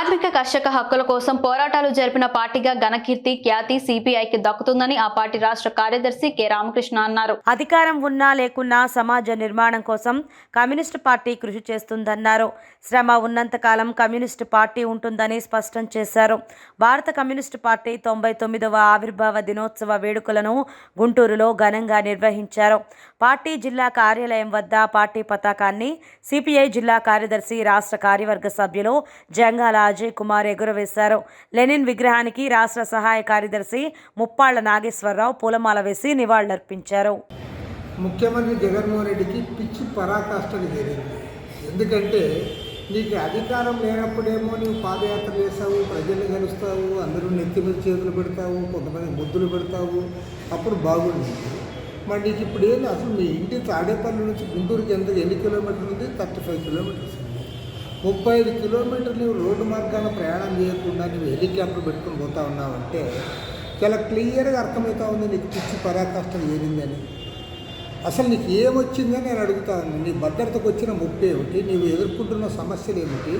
కార్మిక కర్షక హక్కుల కోసం పోరాటాలు జరిపిన పార్టీగా ఘనకీర్తి ఖ్యాతి సిపిఐకి దక్కుతుందని ఆ పార్టీ రాష్ట్ర కార్యదర్శి కె. రామకృష్ణ అన్నారు. అధికారం ఉన్నా లేకున్నా సమాజ నిర్మాణం కోసం కమ్యూనిస్టు పార్టీ కృషి చేస్తుందన్నారు. శ్రమ ఉన్నంతకాలం కమ్యూనిస్టు పార్టీ ఉంటుందని స్పష్టం చేశారు. భారత కమ్యూనిస్టు పార్టీ తొంభై తొమ్మిదవ ఆవిర్భావ దినోత్సవ వేడుకలను గుంటూరులో ఘనంగా నిర్వహించారు. పార్టీ జిల్లా కార్యాలయం వద్ద పార్టీ పతాకాన్ని సిపిఐ జిల్లా కార్యదర్శి రాష్ట్ర కార్యవర్గ సభ్యులు జంగాల అజయ్ కుమార్ ఎగురవేశారు. లెనిన్ విగ్రహానికి రాష్ట్ర సహాయ కార్యదర్శి ముప్పాళ్ళ నాగేశ్వరరావు పూలమాల వేసి నివాళులర్పించారు. ముఖ్యమంత్రి జగన్మోహన్ రెడ్డికి పిచ్చి పరాకాష్ఠలు జరిగింది ఎందుకంటే నీకు అధికారం లేనప్పుడేమో నీవు పాదయాత్ర చేస్తావు ప్రజల్ని కలుస్తావు అందరూ నెత్తి మీద చేతులు పెడతావు కొంతమంది ముద్దులు పెడతావు అప్పుడు బాగుంది. మరి నీకు ఇప్పుడు ఏంది? అసలు మీ ఇంటి తాడేపల్లి నుంచి గుంటూరుకి ఎంత ఎన్ని కిలోమీటర్లు ఉంది? Thirty five kilometres. ఉంది ముప్పై ఐదు కిలోమీటర్లు నువ్వు రోడ్డు మార్గాన ప్రయాణం చేయకుండా నువ్వు హెలికాప్టర్ పెట్టుకుని పోతా ఉన్నావంటే చాలా క్లియర్గా అర్థమవుతా ఉంది నీకు పిచ్చి పరాకాష్ఠలు ఏరిందని అసలు నీకు ఏమొచ్చిందని నేను అడుగుతాను నీ భద్రతకు వచ్చిన ముప్పు ఏమిటి? నీవు ఎదుర్కొంటున్న సమస్యలు ఏమిటి?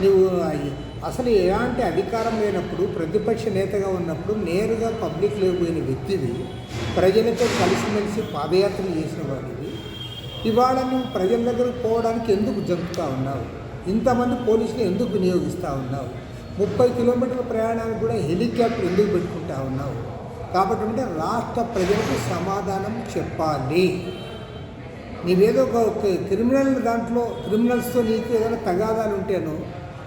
నీవు అసలు ఎలాంటి అధికారం లేనప్పుడు ప్రతిపక్ష నేతగా ఉన్నప్పుడు నేరుగా పబ్లిక్ లేకపోయిన వ్యక్తివి ప్రజలతో కలిసిమెలిసి పాదయాత్రలు చేసిన వాడివి. ఇవాళ నువ్వు ప్రజల దగ్గరకు పోవడానికి ఎందుకు జంపుతా ఉన్నావు? ఇంతమంది పోలీసులు ఎందుకు వినియోగిస్తూ ఉన్నావు? ముప్పై కిలోమీటర్ల ప్రయాణానికి కూడా హెలికాప్టర్ ఎందుకు పెట్టుకుంటా ఉన్నావు? కాబట్టి అంటే రాష్ట్ర ప్రజలకు సమాధానం చెప్పాలి. నీవేదో ఒక క్రిమినల్ దాంట్లో క్రిమినల్స్తో నీకు ఏదైనా తగాదాలు ఉంటేనో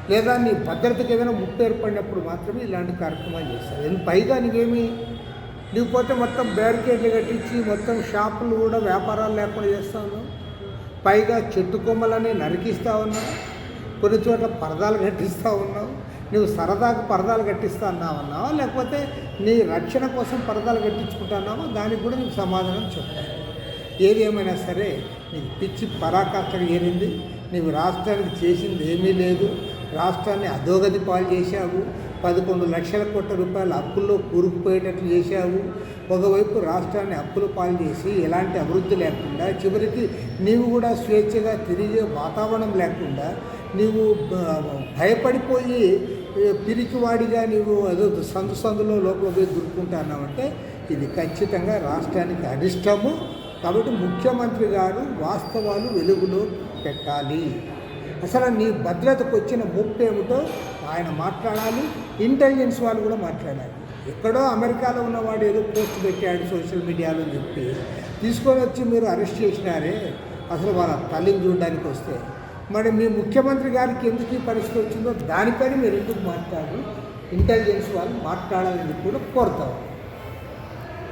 లేదా నీ భద్రతకి ఏదైనా ముప్పు ఏర్పడినప్పుడు మాత్రమే ఇలాంటి కార్యక్రమాలు చేస్తారు. ఎందుకు? పైగా నీవేమి నువ్వు మొత్తం బ్యారికేడ్లు కట్టించి మొత్తం షాపులు కూడా వ్యాపారాలు లేకుండా చేస్తా ఉన్నావు. పైగా చెట్టు కొమ్మలని నరికిస్తూ ఉన్నావు. కొన్ని చోట్ల పరదాలు కట్టిస్తూ ఉన్నావు. నువ్వు సరదాకు పరదాలు కట్టిస్తా అన్నావన్నావా? లేకపోతే నీ రక్షణ కోసం పరదాలు కట్టించుకుంటున్నావా దానికి కూడా నీకు సమాధానం చెప్తాను ఏది ఏమైనా సరే నీకు పిచ్చి పరాకాష్ఠగా ఏరింది. నీవు రాష్ట్రానికి చేసింది ఏమీ లేదు. రాష్ట్రాన్ని అధోగతి పాలు చేశావు. పదకొండు లక్షల కోట్ల రూపాయల అప్పుల్లో కూరుకుపోయేటట్లు చేశావు. ఒకవైపు రాష్ట్రాన్ని అప్పులు పాలు చేసి ఎలాంటి అభివృద్ధి లేకుండా చివరికి నీవు కూడా స్వేచ్ఛగా తిరిగే వాతావరణం లేకుండా నీవు భయపడిపోయి పిరికివాడిగా నీవు అదో సందు సందులో లోపల పోయి దురుకుంటున్నావంటే ఇది ఖచ్చితంగా రాష్ట్రానికి అరిష్టము. కాబట్టి ముఖ్యమంత్రి గారు వాస్తవాలు వెలుగులో పెట్టాలి. అసలు నీ భద్రతకు వచ్చిన ముప్పు ఏమిటో ఆయన మాట్లాడాలి ఇంటెలిజెన్స్ వాళ్ళు కూడా మాట్లాడాలి. ఎక్కడో అమెరికాలో ఉన్నవాడు ఏదో పోస్ట్ పెట్టాడు సోషల్ మీడియాలో చెప్పి. తీసుకొని వచ్చి మీరు అరెస్ట్ చేసినారే అసలు వాళ్ళ తల్లిని చూడడానికి వస్తే. మరి మీ ముఖ్యమంత్రి గారికి ఎందుకు ఈ పరిస్థితి వచ్చిందో దానిపైన మీరు ఎందుకు మాట్లాడారు? ఇంటెలిజెన్స్ వాళ్ళు మాట్లాడాలని కూడా కోరుతారు